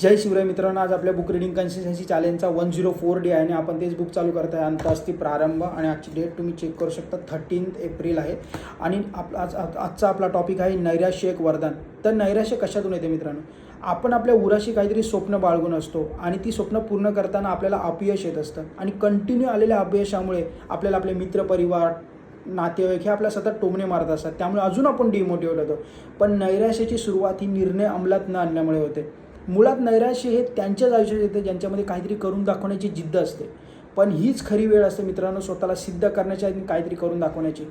जय शिवराय मित्रांनो आज आपल्या बुक रिडिंग कन्सिस्टन्सी चॅलेंजचा वन झिरो फोर डे आहे आणि आपण तेच बुक चालू करत आहे. अंत असती प्रारंभ आणि आजची डेट तुम्ही चेक करू शकता. थर्टीन्थ एप्रिल आहे. आणि आप आज आजचा आपला टॉपिक आहे नैराश्य एक वरदान तर नैराश्य कशातून येते मित्रांनो? आपण आपल्या उराशी काहीतरी स्वप्न बाळगून असतो आणि ती स्वप्न पूर्ण करताना आपल्याला अपयश येत असतं. आणि कंटिन्यू आलेल्या अपयशामुळे आपल्याला आपले मित्रपरिवार नातेवाईक हे आपल्या सतत टोमणे मारत असतात. त्यामुळे अजून आपण डिमोटिवेट होतो. पण नैराश्याची सुरुवात ही निर्णय अंमलात न आणण्यामुळे होते. मुळात नैराश्य हे त्यांच्याच आयुष्यात येते ज्यांच्यामध्ये काहीतरी करून दाखवण्याची जिद्द असते. पण हीच खरी वेळ असते मित्रांनो स्वतःला सिद्ध करण्याची आणि काहीतरी करून दाखवण्याची.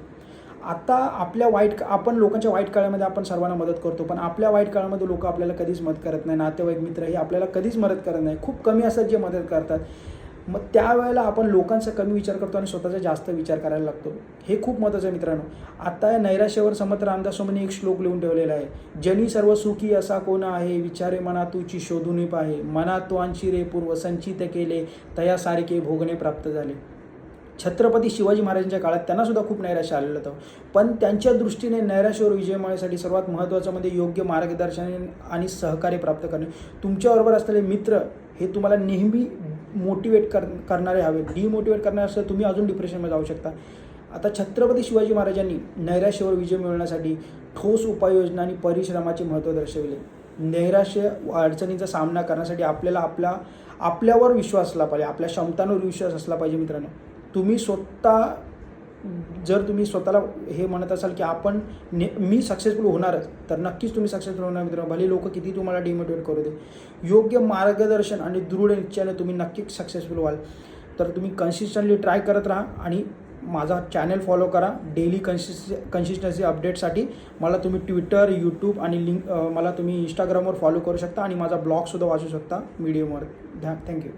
आता आपल्या वाईट आपण लोकांच्या वाईट काळामध्ये आपण सर्वांना मदत करतो पण आपल्या वाईट काळामध्ये लोक आपल्याला कधीच मदत करत नाही. नातेवाईक मित्र हे आपल्याला कधीच मदत करत नाही. खूप कमी असतात जे मदत करतात मग त्यावेळेला आपण लोकांचा कमी विचार करतो आणि स्वतःचा जास्त विचार करायला लागतो. हे खूप महत्त्वाचं आहे मित्रांनो. आता या नैराश्यावर समर्थ रामदासोमनी एक श्लोक लिहून ठेवलेला आहे. जनी सर्व सुखी असा कोण आहे? विचारे मना तुची शोधून पाहे. मना त्वांशी रे पूर्व संचित केले. तया सारखे भोगणे प्राप्त झाले. छत्रपती शिवाजी महाराजांच्या काळात त्यांना सुद्धा खूप नैराश्य आलेलं होतं. पण त्यांच्या दृष्टीने नैराश्यावर विजय मिळण्यासाठी सर्वात महत्त्वाचं म्हणजे योग्य मार्गदर्शन आणि सहकार्य प्राप्त करणे. तुमच्याबरोबर असलेले मित्र हे तुम्हाला नेहमी मोटिवेट कर करणारे हवे डिमोटिवेट करणारे असं तुम्ही अजून डिप्रेशनमध्ये जाऊ शकता. आता छत्रपती शिवाजी महाराजांनी नैराश्यावर विजय मिळवण्यासाठी ठोस उपाययोजना आणि परिश्रमाचे महत्त्व दर्शविले. नैराश्य अडचणींचा सामना करण्यासाठी आपल्याला आपला आपल्यावर विश्वास असला पाहिजे. आपल्या क्षमतांवर विश्वास असला पाहिजे मित्रांनो. तुम्ही स्वतः जर तुम्ही स्वतःला हे म्हणत असाल की आपण ने मी सक्सेसफुल होणारच तर नक्कीच तुम्ही सक्सेसफुल होणार मित्रांनो. भले लोक किती तुम्हाला डिमोटिवेट करू दे योग्य मार्गदर्शन आणि दृढ निश्चयाने तुम्ही नक्कीच सक्सेसफुल व्हाल. तर तुम्ही कन्सिस्टंटली ट्राय करत राहा आणि माझा चॅनल फॉलो करा. डेली कन्सिस्ट कन्सिस्टन्सी अपडेटसाठी मला तुम्ही ट्विटर यूट्यूब आणि लिंक मला तुम्ही इंस्टाग्रामवर फॉलो करू शकता आणि माझा ब्लॉगसुद्धा वाचू शकता. मीडियमवर थँक्यू